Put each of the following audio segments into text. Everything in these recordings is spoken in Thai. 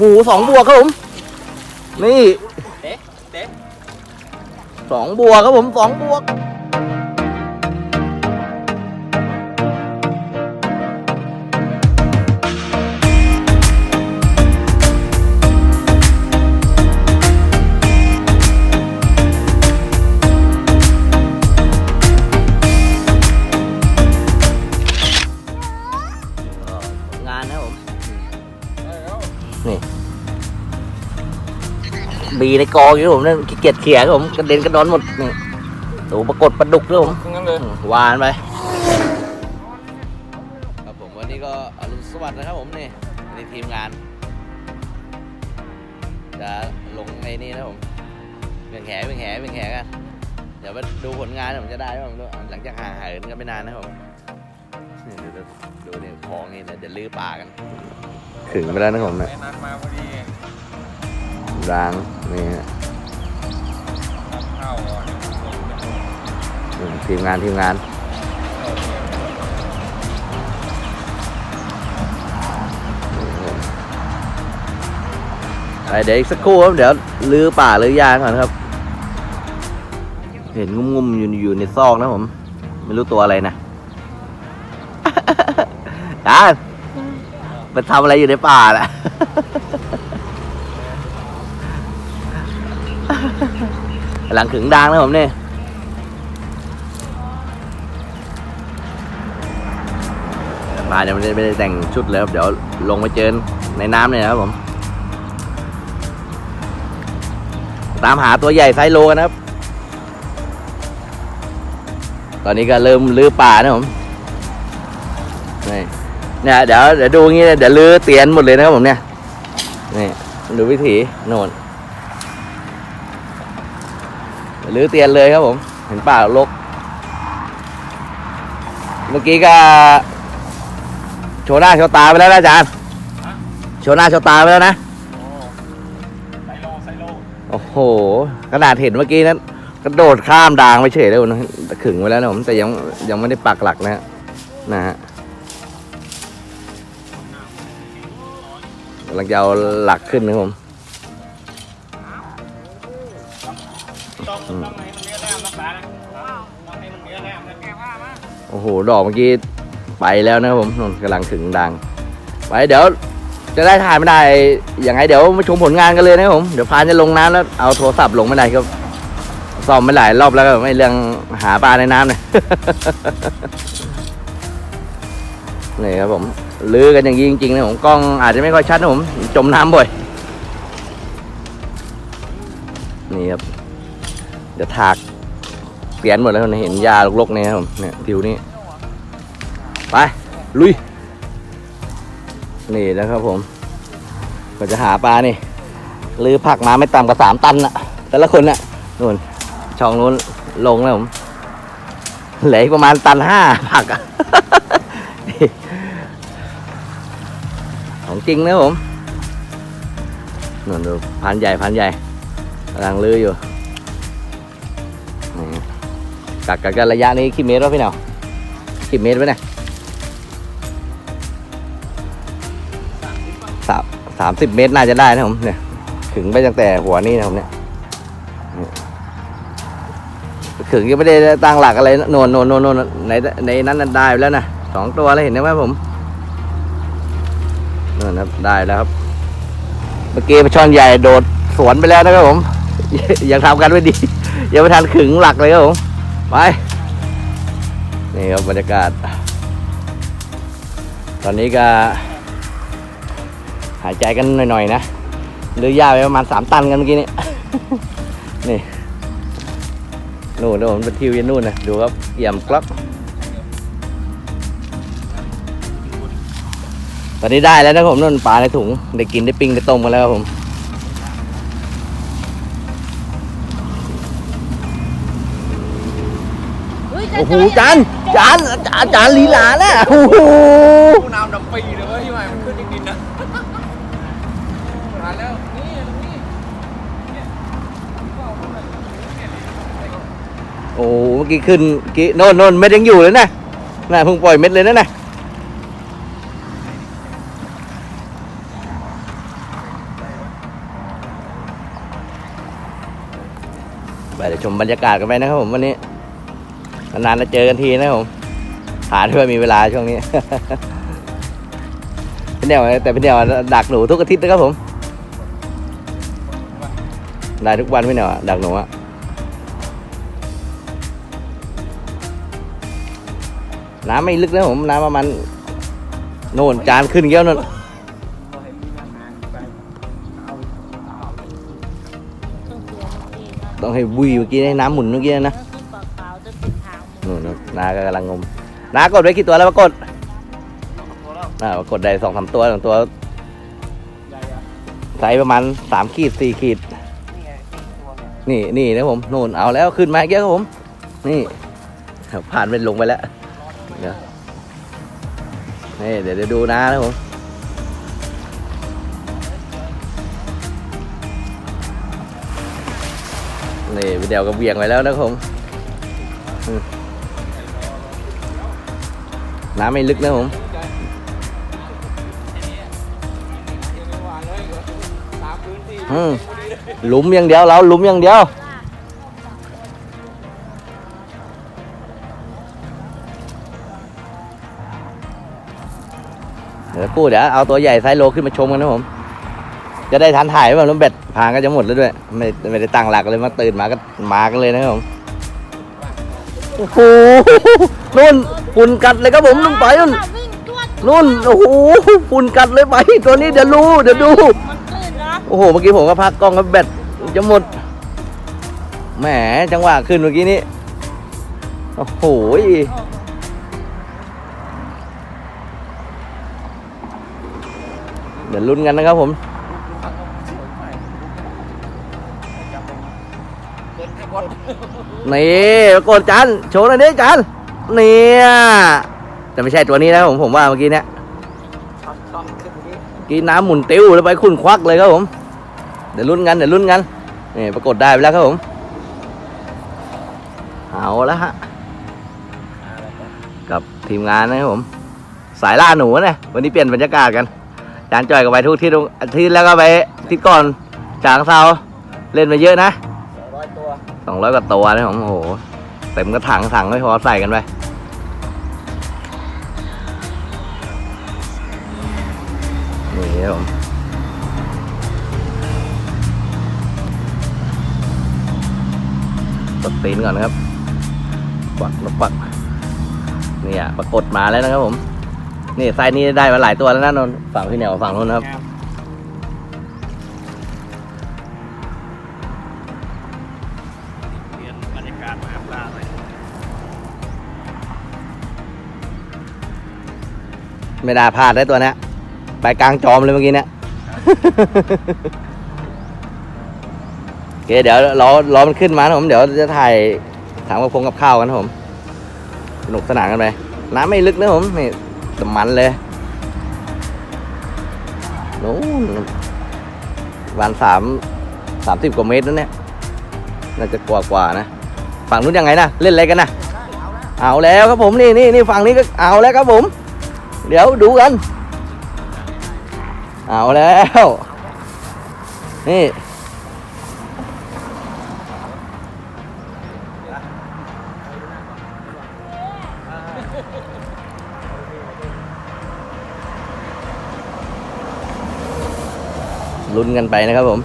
โหสองบวกครับผม นี่เด็กเด็กสองบวกครับผมสองบวก บีในกองอยู่ครับผมนั่นขี้เกียจเขี่ยครับผมกระเด็นกระดอนหมดนี่ดูปรากฏปลาดุกด้วยผมทั้งนั้นเลยอืมหวานไปครับผมวันนี้ก็อรุณสวัสดิ์นะครับผมนี่ในทีมงานจะลงในนี่นะครับผมเบี่ยงแหเบี่ยงแหเบี่ยงแหกันเดี๋ยวมาดูผลงานผมจะได้ไหมผมหลังจากห่างหายกันไม่นานนะครับผมนี่ดูดูดูเนี่ยของนี่เดี๋ยวลื้อป่ากัน ถึงไปแล้วนะครับผมเนี่ยไอ้นัดมาพอดี ร้างนี่ฮะทีมงานทีมงานไปเดี๋ยวอีกสักครู่ครับเดี๋ยวลื้อป่าลื้อยางก่อนครับ เห็นงุ่มๆอยู่อยู่ในซอกนะผม ไม่รู้ตัวอะไรนะจานไปทำอะไรอยู่ในป่าล่ะ หลังขึงดางนะผมเนี่ยมาเดี๋ยวไม่ได้ไม่ได้แต่งชุดเลยครับเดี๋ยวลงไปเจอในน้ำเนี่ยครับผม ตามหาตัวใหญ่ไซโลกันะครับ ตอนนี้ก็เริ่มลื้อป่านะผมนี่เนี่ยเดี๋ยวเดี๋ยวดูงี้นะเดี๋ยวลื้อเตียนหมดเลยนะครับผมเนี่ยนี่ดูวิธีโน่น ลื้อเตียนเลยครับผม เห็นป่ารกเมื่อกี้ก็ โชว์หน้าโชว์ตาไปแล้วนะอาจารย์โชว์หน้าโชว์ตาไปแล้วนะไซโลไซโลโอ้โหขนาดเห็นเมื่อกี้นั้นกระโดดข้ามดางไปเฉยเลยนะขึงไว้แล้วนะผมแต่ยังยังไม่ได้ปักหลักนะฮะนะฮะกำลังจะเอาหลักขึ้นนะครับผม โอ้โห ดอกเมื่อกี้ไปแล้วนะครับผมนนกำลังขึงดัง ไปเดี๋ยวจะได้ถ่ายไม่ได้ อย่างไรเดี๋ยวมาชมผลงานกันเลยนะครับผม เดี๋ยวพานจะลงน้ำแล้วเอาโทรศัพท์ลงไม่ได้ครับซ่อมไม่หลายรอบแล้วก็ไม่เรื่องหาปลาในน้ำเนี่ย นี่ครับผมลื้อกันอย่างนี้จริงๆนะผมกล้องอาจจะไม่ค่อยชัดนะผมจมน้ำบ่อย นี่ครับ เดี๋ยวถาก เปลี่ยนหมดแล้วนะเห็นหญ้าลกๆเนี่ยครับผมเนี่ยทิวนี้ไปลุยนี่นะครับผมก็จะหาปลานี่ลือผักมาไม่ต่ำกว่าสามตันน่ะแต่ละคนน่ะนู่นช่องนู้นลงแล้วผมเหลืออีกประมาณตันห้าผักอะของจริงนะผมนู่นดูพันใหญ่พันใหญ่กำลังลืออยู่ กักกันระยะนี้กี่เมตรวะพี่หนาวกี่เมตรวะเนี่ยสามสามสิบเมตรน่าจะได้นะผมเนี่ย ถึงไปตั้งแต่หัวนี่นะผมเนี่ยถึงยังไม่ได้ตั้งหลักอะไรนะโนนโนนโนนในในนั้นได้แล้วนะสองตัวแล้วเห็นไหมผมนั่นครับได้แล้วครับ เมื่อกี้ปลาช่อนใหญ่โดดสวนไปแล้วนะครับผมยังทำกันไม่ดียังไม่ทันขึงหลักเลยครับผม ไป นี่ครับบรรยากาศ ตอนนี้ก็ หายใจกันหน่อยๆนะหรือยาไปประมาณสามตันกันเมื่อกี้นี้ นี่นู่นนู่นเป็นทิวยันนู่นนะดูครับเอี่ยมกลับตอนนี้ได้แล้วนะผมนู่นปลาในถุงได้กินได้ปิ้งได้ต้มกันแล้วครับผม โอ้โหจานจานจานลีลาน่ะโอ้โหกูน้ำดำปีเลยเว้ยที่ใหม่มันขึ้นจริงๆนะมาแล้วนี่นี่ก็นนี่โอ้โหเมื่อกี้ขึ้นกี้น่นน่นเม็ดยังอยู่เลยนะน่ะเพิ่งปล่อยเม็ดเลยนะน่ะไปเดี๋ยวชมบรรยากาศกันไปนะครับผมวันนี้ นานๆจะเจอกันทีนะผมหาด้วยมีเวลาช่วงนี้พี่เดียวแต่พี่เดียวดักหนูทุกอาทิตย์นะครับผมได้ทุกวันพี่เดียวดักหนูอะน้ำไม่ลึกนะผมน้ำประมาณโน่นจานขึ้นเกี้ยวนั่นนต้องให้บุยเมื่อกี้ให้น้ำหมุนเมื่อกี้นะ นู่ดนนะน้าก็กำลังงมน้ากดไว้กี่ตัวแล้วปรากฏอ่าปรากฏได้สองสามตัวสองตัวใหญ่อะไซส์ประมาณสามขีดสี่ขีดนี่ไงตัวเนี่ยนี่นี่นะผมนู่นเอาแล้วขึ้นมาเยอะครับผม นี่ผ่านเป็นลงไปแล้วเดี๋ยวนี่เดี๋ยวเดี๋ยวดูนะนะผมนี่วิดีโอก็เบี่ยงไปแล้วนะครับผม น้ำไม่ลึกนะผมตามพื้นที่อืมหลุมอย่างเดียวเราหลุมอย่างเดียวเดี๋ยวพูดเดี๋ยวเอาตัวใหญ่ไซโลขึ้นมาชมกันนะผม จะได้ทันถ่ายแบบแล้วเบ็ดพางก็จะหมดแล้วด้วย ไม่ไม่ได้ตั้งหลักเลยมาตื่นมาก็มากันเลยนะครับผมโอ้โหนุ่น ฝุ่นกัดเลยครับผมนุ่นไปนุ่นวิ่งจวดนุ่นโอ้โหฝุ่นกัดเลยไปตัวนี้เดี๋ยวรู้เดี๋ยวดู มันตื้นนะโอ้โหเมื่อกี้ผมก็พักกล้องกับแบตจะหมดแหมจังหวะขึ้นเมื่อกี้นี้โอ้โหเดี๋ยวลุ้นกันนะครับผมนี่ปรากดจันโชว์หน่อยดิจัน เนี่ยแต่ไม่ใช่ตัวนี้นะผมผมว่าเมื่อกี้เนี่ยช่องช่องขึ้นนี้เมื่อกี้น้ำหมุนติ้วแล้วไปคุณควักเลยครับผมเดี๋ยวลุ้นกันเดี๋ยวลุ้นกันนี่ปรากฏได้ไปแล้วครับผมเอาแล้วฮะกับทีมงานนะครับผม สายล่าหนูเนี่ยวันนี้เปลี่ยนบรรยากาศกันจานจ่อยกับไปทุกที่ตรงอาทิตย์แล้วก็ไปที่ก่อนจางเซาเล่นมาเยอะนะสองร้อยตัวสองร้อยกว่าตัวนะผมโอ้โหเต็มกระถางถังไม่พอใส่กันไป นี่ครับผมตดตีนก่อนนะครับปักแล้วปักเนี่ยปรากฏมาแล้วนะครับผมนี่ไซส์นี้ได้มาหลายตัวแล้วนะนนท์ฝั่งพี่เหนียวฝั่งนู้นนะครับเปลี่ยนบรรยากาศมาหาปลาเลยไม่ได้พลาดได้ตัวเนี้ย ไปกลางจอมเลยเมื่อกี้เนี้ยโอเคเดี๋ยวรอรอมันขึ้นมานะผมเดี๋ยวจะถ่ายถามกับพงกับข้าวกันนะผมสนุกสนานกันไปน้ำไม่ลึกนะผมนี่แต่มันเลยนู้นวันสามสามสิบกว่าเมตรนั่นเนี่ยน่าจะกว่ากว่านะฝั่งนู้นยังไงนะเล่นอะไรกันนะเอาแล้วครับผมนี่นี่นี่ฝั่งนี้ก็เอาแล้วครับผม เดี๋ยวดูกัน เอาแล้ว นี่ลุ้นกันไปนะครับผม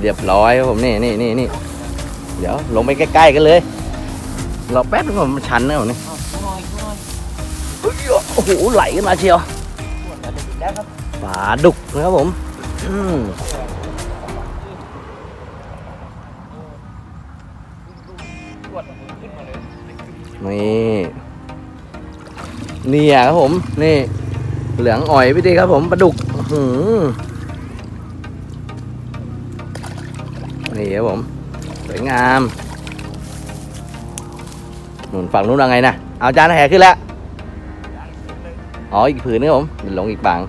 เรียบร้อยครับผมนี่นี่นี่นี่เดี๋ยวลงไปใกล้ๆกันเลย เราแป๊บนึงว่ามันชันนะผมนี่ หไหลขึ้นมาเชียวปลาดุกนะครับผมนี่นี่อะครับผม นี่ เหลืองอ่อยพี่ดีครับผมปลาดุกหืนี่ครับผมสวยงามหนุนฝั่งนู้นว่าไงนะ เอาจานแห่ขึ้นแล้ว อ๋ออีกผืนนึงครับผมเดี๋ยวลงอีกบาง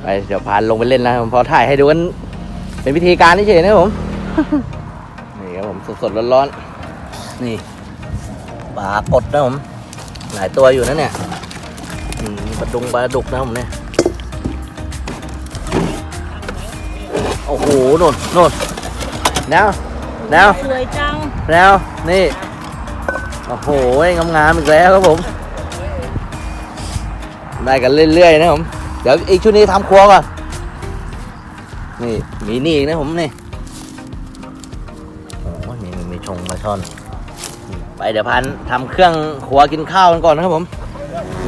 ไปเดี๋ยวพานลงไปเล่นนะครับผมพอถ่ายให้ดูกันเป็นวิธีการเฉยๆนะครับผมนี่ครับผมสดๆร้อนๆนี่ปลากดนะผมหลายตัวอยู่นะเนี่ยอืมปลาดุงปลาดุกนะผมเนี่ยโอ้โหโน่นโน่นแนวแนวสวยจังแนวนี่ โอ้โหงามๆอีกแล้วครับผม ได้กันเรื่อยๆนะผม เดี๋ยวอีกชุดนี้ทำครัวก่อน นี่มีนี่อีกนะผมนี่โอ้โหมีมีชงมาช่อน ไปเดี๋ยวพันทำเครื่องครัวกินข้าวกันก่อนนะครับผม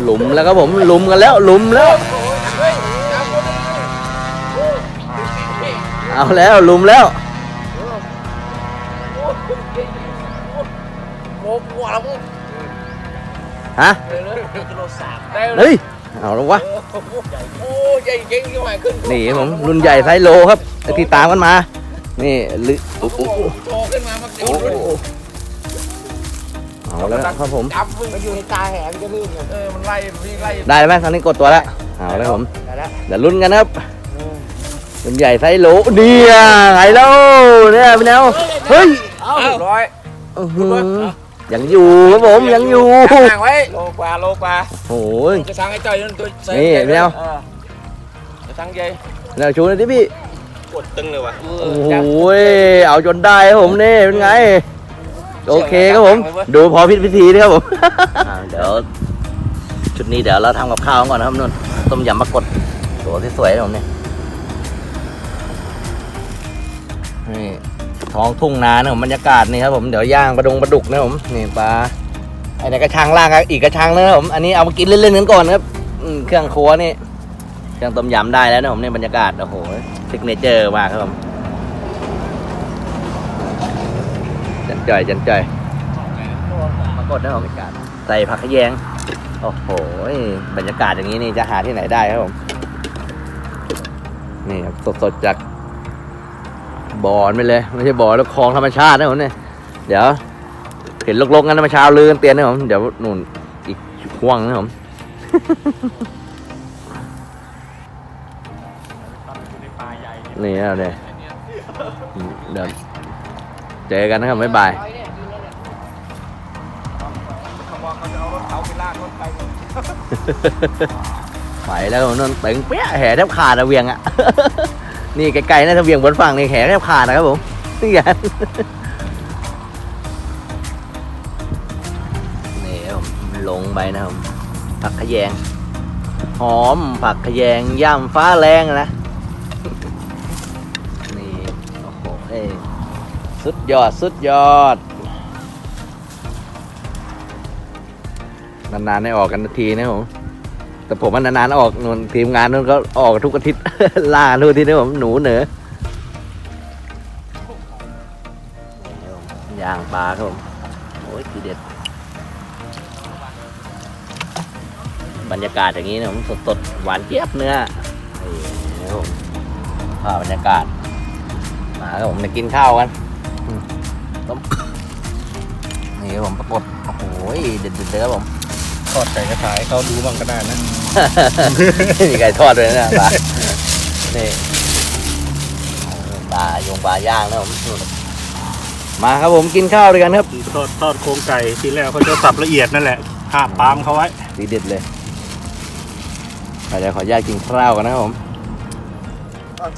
หลุมแล้วครับผม หลุมกันแล้ว หลุมแล้ว เอาแล้ว หลุมแล้ว ฮะเฮ้ยเอาแล้ววะโอ้ยใหญ่เก่งที่ไหนขึ้นนี่ครับผมรุ่นใหญ่ไซส์โลครับไอ้ที่ตามกันมา นี่ลึโอ้โหโตขึ้นมามาเก่งโอ้โหเอาแล้วครับผมจับมันอยู่ในตาแหงจะลื่นเออมันไล่วิ่งไล่ได้ไหมตอนนี้กดตัวแล้วเอาแล้วครับผมได้แล้วเดี๋ยวลุ้นกันนะครับรุ่นใหญ่ไซส์โลเนี่ยไงแล้วเนี่ยพี่แนวเฮ้ยเอาร้อยอื้อหือ ยังอยู่ครับผมยังอยู่ห่างไว้โลกว่าโลกว่าโอ้ยจะสั่งไอ้จ่อยนั่นตัวนี่พี่แนวจะสั่งใหญ่แล้วชูหน่อยดิพี่ กดตึงเลยวะโอ้โหเอาจนได้ครับผมนี่เป็นไง โอเคครับผม ดูพอพิพิธีนะครับผมเดี๋ยว ชุดนี้เดี๋ยวเราทำกับข้าวก่อนนะครับนุ่นต้มยำมะกดตัวที่สวยนะผมเนี่ยนี่ ท้องทุ่งนานะผมบรรยากาศนี่ครับผมเดี๋ยวย่างปลาดงปลาดุกนะผมนี่ปลาไอ้นี่กระชังล่างอีกกระชังนะครับผมอันนี้เอามากินเล่นๆกันก่อนครับเครื่องครัวนี่เครื่องต้มยำได้แล้วนะผมเนี่ยบรรยากาศโอ้โหซิกเนเจอร์มากครับผมจันจ่อยจันจ่อยมากดนะผมใส่ผักขยงโอ้โหบรรยากาศอย่างนี้นี่จะหาที่ไหนได้ครับผมนี่ครับสดๆจาก บ่อนไปเลยไม่ใช่บ่อแล้วคลองธรรมชาตินะผมเนี่ยเดี๋ยวเห็นลกๆงั้นเมื่อเช้าลืนเตียนนะผมเดี๋ยวนู่นอีกห่วงนะผมนี่นะเนี่ยเดี๋ยวเจอกันนะครับบ๊ายบายไปลากรถไปไปแล้วนั่นเต็งเปี้ยแห่แทบขาดอะเวียงอะ นี่ไกลๆนะถ้าเวียงบนฝั่งนี่แห่แทบขาดนะครับผมนี่ไงนี่ผมลงไปนะครับผักขยง หอมผักขยงย่ำฟ้าแรงนะนี่โอ้โหเอ้สุดยอดสุดยอด นานๆได้ออกกันทีนะครับผม แต่ผมมันนานๆออกนนทีมงานนู้นก็ออกทุกอาทิตย์ ล่าทุกอาทิตย์นะผมหนูเหนือย่างปลาครับผมโอ้ยทีเด็ด บรรยากาศอย่างนี้นะผมสดๆหวานเจี๊ยบเนื้อนี่ผมภาพบรรยากาศมาครับผมมากินข้าวกันต้มนี่ผมปรากฏโอ้โหเด็ดๆเลยครับผม ทอดไก่กระถายเขาดูบ้างก็ได้นะมีไก่ทอดด้วยนะปลานี่ปลายงปลาย่างนะผมมาครับผมกินข้าวด้วยกันครับทอดทอดโครงไก่ทีแรกเขาจะสับละเอียดนั่นแหละห้ามปามเขาไว้ดีเด็ดเลยไปเดี๋ยวขออนุญาตกินข้าวกันนะครับผม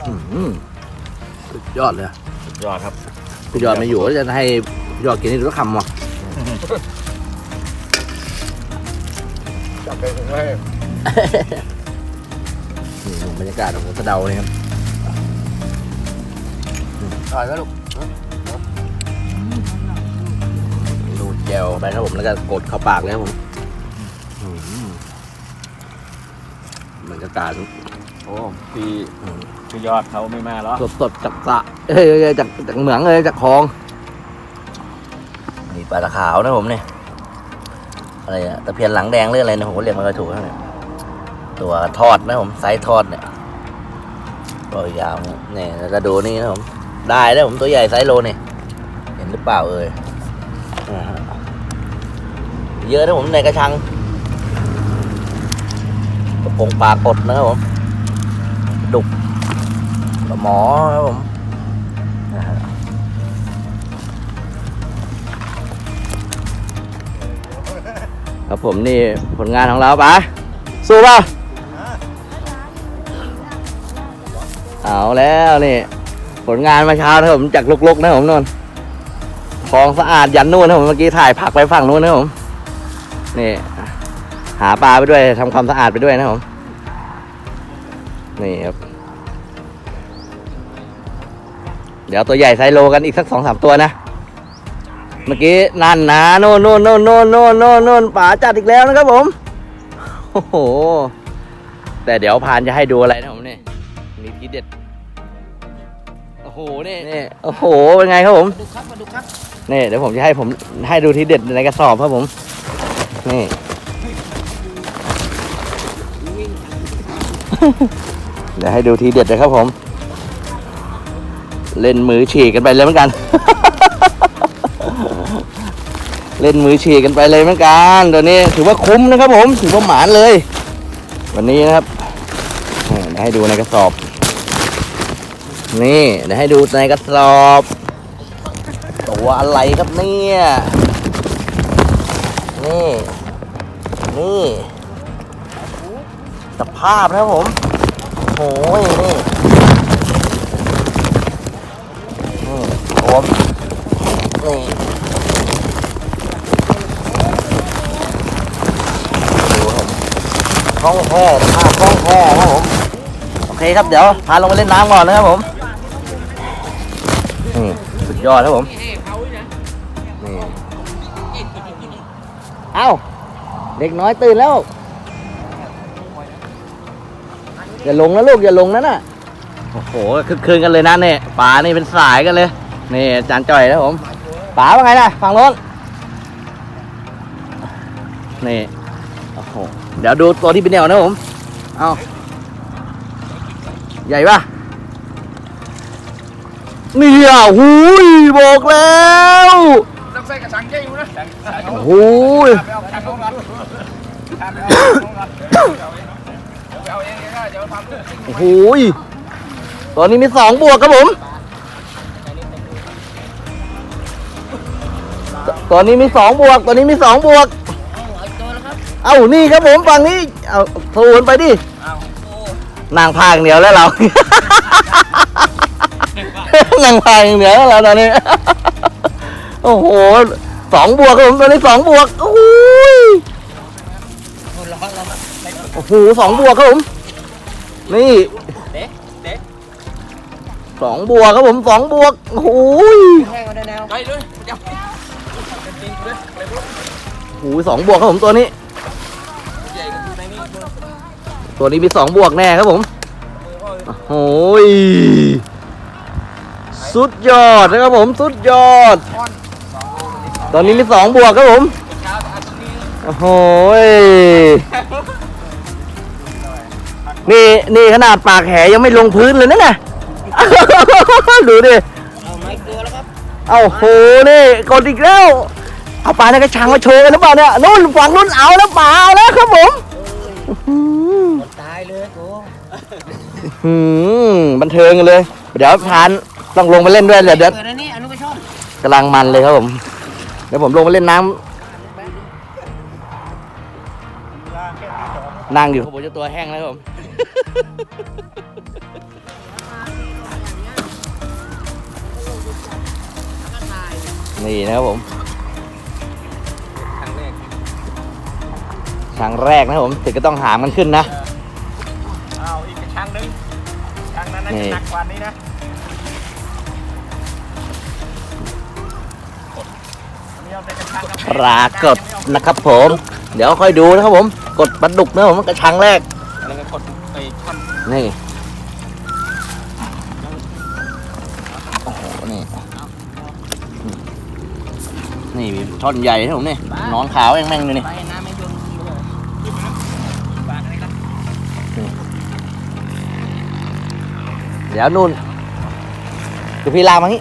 อื้อหือสุดยอดเลย ยอดครับพี่ยอดไม่อยู่ก็จะให้พี่ยอดกินให้ดูสักคำว่ะ จับไปถึงไว้นี่บรรยากาศของสะเดาเลยครับอร่อยไหมลูกดูดเจลไปครับผมแล้วก็กดเข้าปากเลยครับผมอื้อหือบรรยากาศโอ้พี่พี่ยอดเขาไม่มาแล้วสดสดๆจากสระเอ้ยจากจากเหมืองเลยจากคลองนี่ปลาตะขาวนะผมเนี่ย อะไรอะตะเพียนหลังแดงหรืออะไรนะผมก็เรียกมันก็ถูกนะเนี่ยตัวทอดนะผมไซส์ทอดเนี่ยตัวยาวเนี่ยแล้วก็ดูนี่นะผมได้นะผมตัวใหญ่ไซส์โลเนี่ยเห็นหรือเปล่าเอ่ยเยอะนะผมในกระชังกระพงปลากดนะครับผมดุกปลาหมอครับผม ครับผมนี่ผลงานของเราปะสู้ป่ะเอาแล้วนี่ผลงานมาเช้านะผมจากลุกๆนะผมนนคลองสะอาดยันนู่นนะผมเมื่อกี้ถ่ายผักไปฝั่งนู้นนะผมนี่ หาปลาไปด้วยทำความสะอาดไปด้วยนะผมนี่ครับเดี๋ยวตัวใหญ่ไซโลกันอีกสักสองสามตัวนะ เมื่อกี้นั่นนะโน่นโน่นโน่นโน่นโน่นโน่นโน่นป่าจัดอีกแล้วนะครับผมโอ้โหแต่เดี๋ยวพานจะให้ดูอะไรนะผมนี่นี่ทีเด็ดโอ้โหนี่นี่โอ้โหเป็นไงครับผมดูครับมาดูครับนี่เดี๋ยวผมจะให้ผมให้ดูทีเด็ดในกระสอบครับผมนี่เดี๋ยวให้ดูทีเด็ดเลยครับผม เล่นมือฉีกกันไปเลยเหมือนกัน เล่นมือฉีกกันไปเลยเหมือนกันตัวนี้ถือว่าคุ้มนะครับผมถือว่าหมานเลย วันนี้นะครับเดี๋ยวให้ดูในกระสอบ นี่เดี๋ยวให้ดูในกระสอบตัวอะไรครับเนี่ยนี่นี่สภาพนะครับผมโอ้ยนี่ คล่องแคล่สภาพคล่องแคล่ครับผมโอเคครับเดี๋ยวพาลงไปเล่นน้ำก่อนนะครับผมนี่สุดยอดครับผมนี่เอ้าเด็กน้อยตื่นแล้ว อย่าลงนะลูกอย่าลงนะน่ะโอ้โหคึกคืนกันเลยนะเนี่ยป๋านี่เป็นสายกันเลยนี่อาจานจ่อยนะผมป๋าว่าไงนะฝั่งโน้นนี่โอ้โหเดี๋ยวดูตัวที่เป็นแนวนะผม เอาใหญ่ปะนี่อะหูยบอกแล้วต้องใส่กระชังใหญ่อยู่นะโอ้โหยไปเอาชังลงก่อนไปเอาลงก่อนไปเอาเองก็เดี๋ยวทำโอ้โหยตอนนี้มีสองบวกครับผมตตอนนี้มีสองบวก ตอนนี้มีสองบวก เอ้านี่ครับผมฝั่งนี้ เอาสูนไปดินางพากเดียวแล้วเรา นางพากอย่างเดียวแล้วเราตอนนี้ โอ้โหสองบวกครับผมตอนนี้สองบวกโอ้โหยโอ้โหสองบวกครับผม นี่เด็กเด็กสองบวกครับผมสองบวกโอ้โหยแห้งมาได้แนวไปเลยเดี๋ยวจริงเลยไปพูดโอ้โหสองบวกครับผมตัวนี้ ใหญ่ก็คือในนี้ ตัวนี้มีสองบวกแน่ครับผมโอ้ยสุดยอดนะครับผมสุดยอด ตอนนี้มีสองบวกครับผมโอ้โหยนี่นี่ขนาดปากแหยังไม่ลงพื้นเลยนะน่ะดูดิ เอาไม้เกลือแล้วครับ เอาโหนี่กดอีกแล้ว เอาปลาในกระชังมาโชว์กันหรือเปล่าเนี่ยนู่นฝั่งนู่นเอาแล้วปลาแล้วครับผม หืมบันเทิงกันเลย เดี๋ยวพานต้องลงไปเล่นด้วยเดี๋ยวเดี๋ยวเกิดอันนี้อนุก็ชอบกำลังมันเลยครับผม เดี๋ยวผมลงไปเล่นน้ำนั่งอยู่ผมจะตัวแห้งแล้วครับผมนี่นะครับผมครั้งแรกครั้งแรกนะครับผมถึงก็ต้องหามมันขึ้นนะ เอาอีกช่างนึงช่าง นั้นน่านี่จะหนักกว่านี้นะอันนี้เอาแต่กระชังกับปรากฏนะครับผม เดี๋ยวค่อยดูนะครับผม กดปลาดุกนะครับผมกระชังแรกแล้วก็กดไปช่อนนี่โอ้โหนี่นี่มีท่อนใหญ่นะผมนี่นอนขาวแม่งๆเลยนี่ ไปน้ำไม่ยนบาทอะไรกัน เดี๋ยวนู่นเดี๋ยวพี่ลากมางี้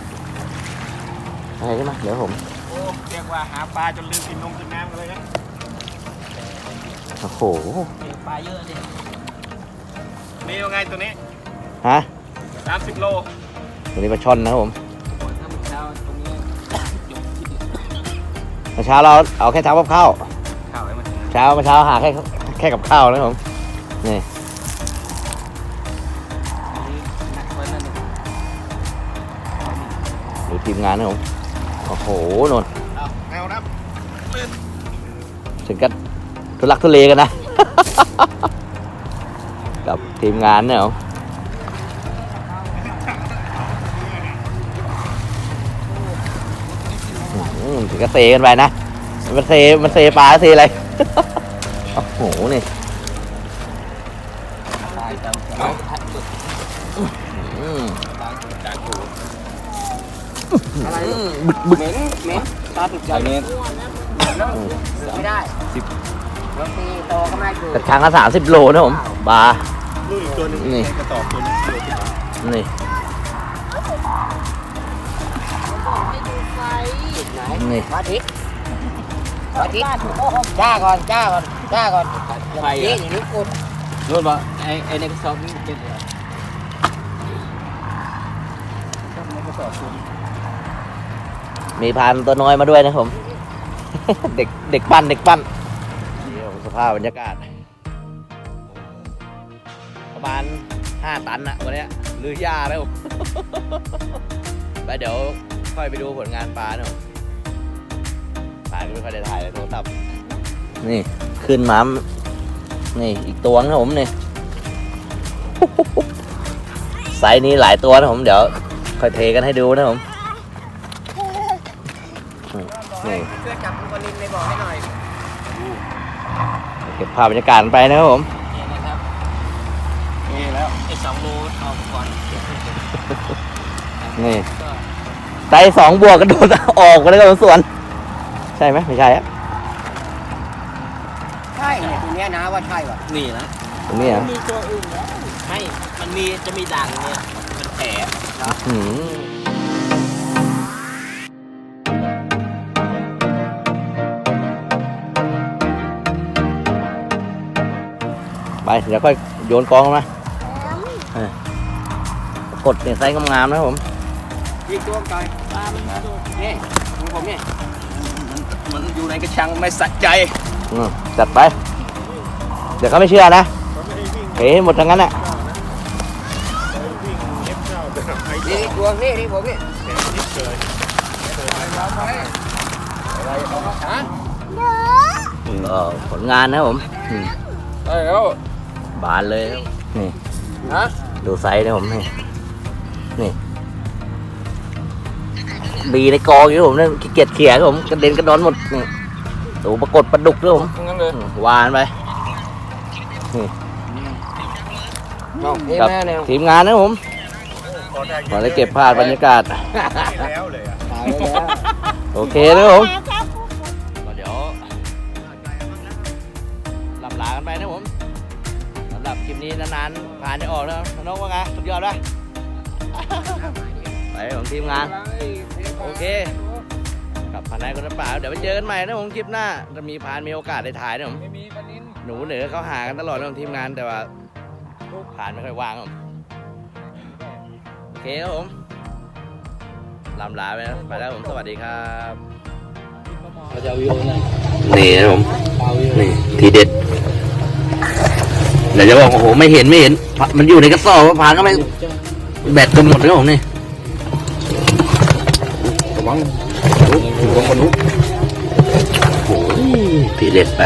อะไรใช่ไหมเดี๋ยวผมโอ้เรียกว่าหาปลาจนลืมกินนมกินน้ำกันเลยนะโอ้โหปลาเยอะดินี่ยังไงตัวนี้ฮะ30โลตัวนี้ปลาช่อนนะครับผมถ้าเช้าตรงนี้จบที่เมื่อเช้าเราเอาแค่เช้ากับข้าวข้าวไว้มันเช้าเมื่อเช้าหาแค่แค่กับข้าวนะครับผมนี่ ทีมงานนะผมโอ้โหนนเอาแนวนะถึงกับทุลักทุเลกันนะ กับทีมงานเนี่ยเหรออืมถึงกับเซกันไปนะ มันเซมันเซปลาเซอะไร โอ้โหนี่ อะไรบึกบึกเหม็นเหม็นตาติดใจเหม็นไม่ได้สิบรถตีโตก็ไม่ถูกกระชังละสามสิบโลนะผมปลาลูกอีกตัวนึงนี่กระสอบตัวนึงโลสิบบาทนี่ไม่ดูไฟนี่มาทิศมาทิศจ้าก่อนจ้าก่อนจ้าก่อนไฟอะอย่างนี้กูนู่นบ่ไอ้ไอ้ในกระสอบนี่เป็นอะไระตอกตัวนี้ มีพานตัวน้อยมาด้วยนะผม เด็กเด็กปั้นเด็กปั้นเดี๋ยวสภาพบรรยากาศ ประมาณห้าตันอะวันนี้ลือหญ้าแล้วผมไปเดี๋ยวค่อยไปดูผลงานปลาเนอะปลาก็ไม่ค่อยได้ถ่ายเลยโทรศัพท์นี่ขึ้นมานี่อีกตัวนะผมนี่ไซส์นี้หลายตัวนะผมเดี๋ยวค่อยเทกันให้ดูนะผม นี่ช่วยจับคนนินในบ่อให้หน่อยเก็บภาพบรรยากาศไปนะครับผมนี่นะครับนี่แล้วไอ้สองโลเอาก่อนนี่ไซส์สองบวกกระโดดออกไปแล้วก็สวน ใช่ไหมไม่ใช่อะใช่เนี่ยตัวเนี้ยนะว่าใช่ว่ะนี่นะตรงนี้อะมีตัวอื่นแล้วไม่มันมีจะมีด่างเนี่ยมันแผลหืม เดี๋ยวค่อยโยนกองมาเออกดเนี่ยไซส์งามๆนะครับผมยิงตัวไกลปลามันโดดนี่ของผมเนี่ยมันมันอยู่ในกระชังไม่สะใจอืมจัดไป เดี๋ยวเขาไม่เชื่อนะเขาไม่ได้วิ่งเฮ้หมดทั้งนั้นอะเก้านะเขาวิ่งเอฟเก้าแบบไอ้นี่นี่ตัวนี่นี่ผมนี่เห็นนิดเลยอะไรเอามาฮะก็ผลงานนะครับผมอืมเอ้ยแล้ว บานเลยครับนี่ฮะดูไซส์นะผมนี่นี่บีในกองอยู่ผมเนี่ยขี้เกียจเขี่ยครับผมกระเด็นกระดอนหมดนี่ดูปรากฏปลาดุกด้วยผมงั้นเลยอืมวานไปน้องเอ้กับแม่เนี่ยทีมงานนะผมพอได้ขอได้เก็บภาพบรรยากาศแล้วเลยอะตายแล้วโอเคนะผมแล้วครับก็เดี๋ยวลำลากันไปนะผมสำ หรับคลิปนี้นานๆ ผ่านได้ออกแล้วน้องว่าไงสุดยอดไหมไปของทีมงาน โอเค กับพันนายคนละป่า เดี๋ยวไปเจอกันใหม่นะผมคลิปหน้า จะมีพานมีโอกาสได้ถ่ายนะผมไม่มีปลานินหนูเหนือเขาหากันตลอดนะผมทีมงานแต่ว่าผ่านไม่ค่อยว่างครับผมโอเคครับผมลำลาไปนะไปแล้วผมสวัสดีครับเราจะวิวนะนี่นะผมเอาวิวนี่ทีเด็ด เดี๋ยวจะบอกโอ้โหไม่เห็นไม่เห็น มันอยู่ในกระสอบผ่านก็ไม่แบตกันหมดแล้วผมนี่ระวังโอ้โหทีเด็ดไป